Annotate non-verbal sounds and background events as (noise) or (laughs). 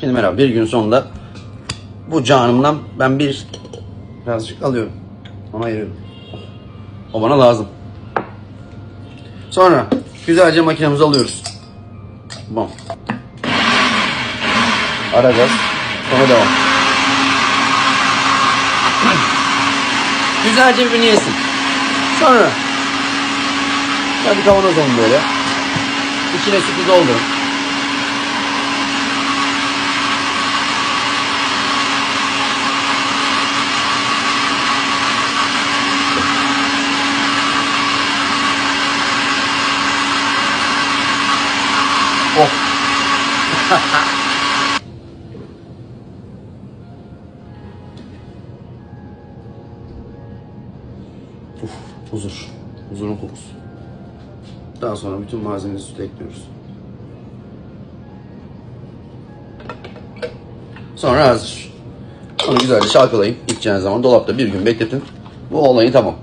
Şimdi merhaba bir gün sonunda bu canımdan ben bir birazcık alıyorum. Ona ayırıyorum. O bana lazım. Sonra güzelce makinemizi alıyoruz. Bom. Ara gaz. Sonra devam. (clears throat) Güzelce birbirini yesin. Sonra Hadi kavanoz olun böyle. İçine sütü doldurun. Oh. (laughs) Uf, huzur. Huzurun kokusu. Daha sonra bütün malzemeyi sütü ekliyoruz. Sonra hazır. Onu güzelce çalkalayıp içeceğiniz zaman dolapta bir gün bekletin. Bu olayı tamam.